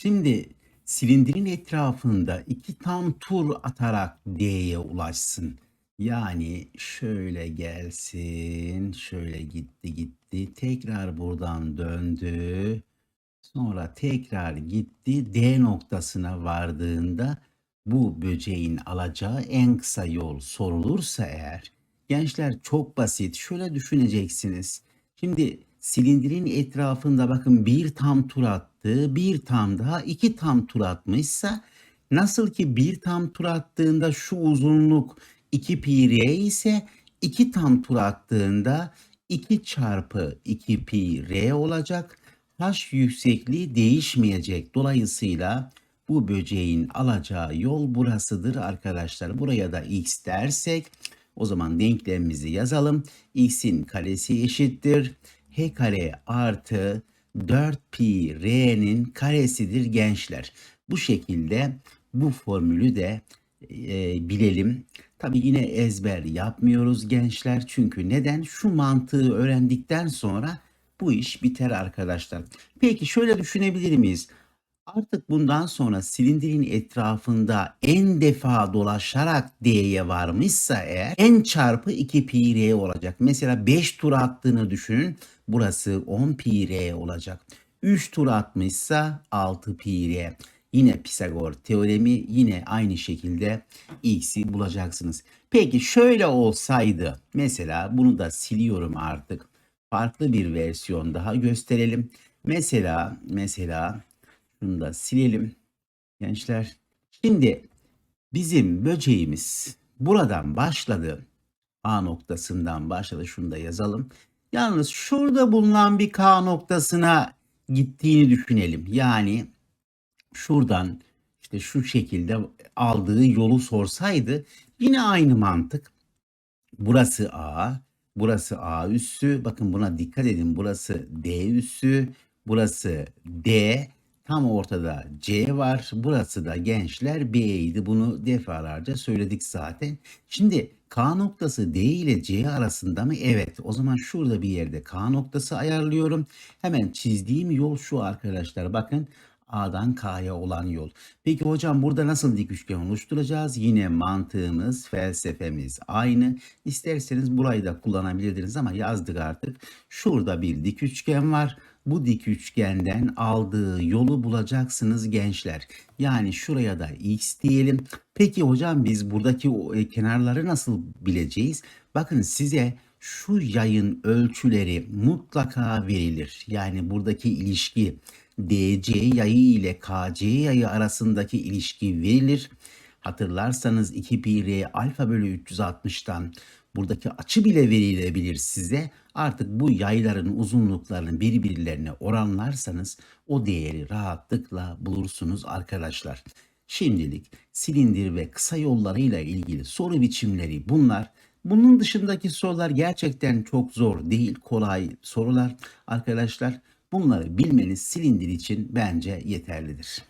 Şimdi silindirin etrafında iki tam tur atarak D'ye ulaşsın. Yani şöyle gelsin, şöyle gitti gitti, tekrar buradan döndü. Sonra tekrar gitti D noktasına vardığında bu böceğin alacağı en kısa yol sorulursa eğer gençler çok basit. Şöyle düşüneceksiniz. Şimdi silindirin etrafında bakın bir tam tur attı, bir tam daha iki tam tur atmışsa nasıl ki bir tam tur attığında şu uzunluk 2 pi r ise iki tam tur attığında 2 çarpı 2 pi r olacak. H yüksekliği değişmeyecek. Dolayısıyla bu böceğin alacağı yol burasıdır arkadaşlar. Buraya da x dersek o zaman denklemimizi yazalım. x'in karesi eşittir. H kare artı 4 pi r'nin karesidir gençler. Bu şekilde bu formülü de e, bilelim. Tabii yine ezber yapmıyoruz gençler. Çünkü neden? Şu mantığı öğrendikten sonra bu iş biter arkadaşlar. Peki şöyle düşünebilir miyiz? Artık bundan sonra silindirin etrafında en defa dolaşarak D'ye varmışsa eğer n çarpı 2 pi r olacak. Mesela 5 tur attığını düşünün. Burası 10 pi r olacak. 3 tur atmışsa 6 pi r. Yine Pisagor teoremi yine aynı şekilde x'i bulacaksınız. Peki şöyle olsaydı mesela bunu da siliyorum artık. Farklı bir versiyon daha gösterelim. Mesela mesela şunu da silelim gençler. Şimdi bizim böceğimiz buradan başladı. A noktasından başladı. Şunu da yazalım. Yalnız şurada bulunan bir K noktasına gittiğini düşünelim. Yani şuradan işte şu şekilde aldığı yolu sorsaydı yine aynı mantık. Burası A, burası A üssü. Bakın buna dikkat edin. Burası D üssü, burası D. Tam ortada C var. Burası da gençler B'ydi. Bunu defalarca söyledik zaten. Şimdi K noktası D ile C arasında mı? Evet. O zaman şurada bir yerde K noktası ayarlıyorum. Hemen çizdiğim yol şu arkadaşlar. Bakın A'dan K'ya olan yol. Peki hocam burada nasıl dik üçgen oluşturacağız? Yine mantığımız, felsefemiz aynı. İsterseniz burayı da kullanabilirdiniz ama yazdık artık. Şurada bir dik üçgen var. Bu dik üçgenden aldığı yolu bulacaksınız gençler. Yani şuraya da x diyelim. Peki hocam biz buradaki e, kenarları nasıl bileceğiz? Bakın size şu yayın ölçüleri mutlaka verilir. Yani buradaki ilişki DC yayı ile KC yayı arasındaki ilişki verilir. Hatırlarsanız 2 pi r alfa bölü 360'tan buradaki açı bile verilebilir size. Artık bu yayların uzunluklarını birbirlerine oranlarsanız o değeri rahatlıkla bulursunuz arkadaşlar. Şimdilik silindir ve kısa yollarıyla ilgili soru biçimleri bunlar. Bunun dışındaki sorular gerçekten çok zor değil, kolay sorular arkadaşlar. Bunları bilmeniz silindir için bence yeterlidir.